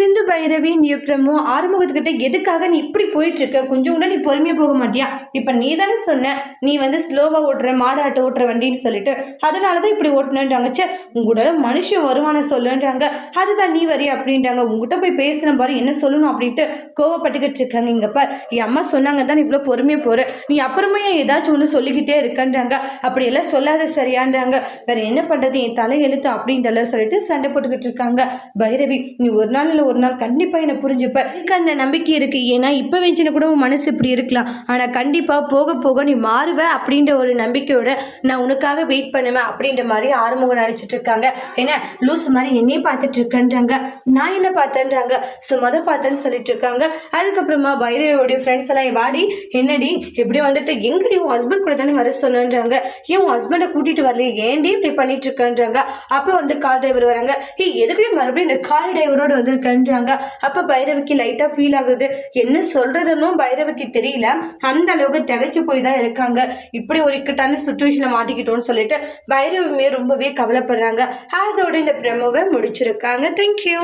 சிந்து பைரவி நீ பிரமோ ஆறுமுகத்துக்கிட்ட எதுக்காக நீ இப்படி போயிட்டு இருக்க கொஞ்சம் கூட நீ பொறுமையா போக மாட்டியா? இப்ப நீ தானே சொன்ன நீ வந்து ஸ்லோவா ஓட்டுற மாடாட்ட ஓட்டுற வண்டின்னு சொல்லிட்டு. அதனாலதான் இப்படி ஓட்டணுன்றாங்க சே உங்களோட மனுஷன் வருமானம் சொல்லுன்றாங்க. அதுதான் நீ வரி அப்படின்றாங்க. உங்ககிட்ட போய் பேசுன பாரு என்ன சொல்லணும் அப்படின்ட்டு கோவப்பட்டுக்கிட்டு இருக்காங்க. இங்க பார் என் அம்மா சொன்னாங்க தான் இவ்வளோ பொறுமையா போற. நீ அப்புறமே ஏதாச்சும் ஒன்று சொல்லிக்கிட்டே இருக்கன்றாங்க? அப்படியெல்லாம் சொல்லாத சரியான்றாங்க. வேற என்ன பண்றது? என் தலை எழுத்து அப்படின்றல சொல்லிட்டு சண்டை போட்டுக்கிட்டு இருக்காங்க. பைரவி நீ ஒரு நாள் ஒரு நாள் கண்டிப்பாக என்னை புரிஞ்சுப்ப. எனக்கு அந்த நம்பிக்கை இருக்கு. ஏன்னா இப்போ வச்சுன்னு கூட உன் மனசு இப்படி இருக்கலாம். ஆனால் கண்டிப்பாக போக போக நீ மாறுவ அப்படின்ற ஒரு நம்பிக்கையோட நான் உனக்காக வெயிட் பண்ணுவேன் அப்படின்ற மாதிரி ஆறுமுகம் நினச்சிட்டு இருக்காங்க. என்ன? லூஸ் மாதிரி என்னையே பார்த்துட்டு இருக்கேன்றாங்க. நான் என்ன பார்த்தேன்றாங்க? ஸோ மொதல் பார்த்தேன்னு சொல்லிட்டு இருக்காங்க. அதுக்கப்புறமா பைரவியோடைய ஃப்ரெண்ட்ஸ் எல்லாம் வாடி என்னடி? இப்படி வந்துட்டு எங்கடி உன் ஹஸ்பண்ட் கூட தானே வர சொன்னேன்றாங்க. ஏன் உன் ஹஸ்பண்டை கூட்டிட்டு வரலையே? ஏன்டி இப்படி பண்ணிட்டு இருக்கேன்றாங்க? அப்போ வந்து கார் டிரைவர் வராங்க. ஏய் எதுக்குடி மறுபடியும் இந்த கார் டிரைவரோட வந்திருக்கேன்றாங்க அப்போ பைரவிக்கு லைட்டா ஃபீல் ஆகுது. என்ன சொல்றதுன்னு பைரவிக்கு தெரியல. அந்த அளவுக்கு திகைச்சு போய் தான் இருக்காங்க. இப்படி ஒரு இக்கட்டான சுச்சுவேஷனை மாட்டிக்கிட்டோம்னு சொல்லிட்டு பைரவிமே ரொம்பவே கவலைப்படுறாங்க. அதோட இந்த பிரமோவை முடிச்சிருக்காங்க. தேங்க்யூ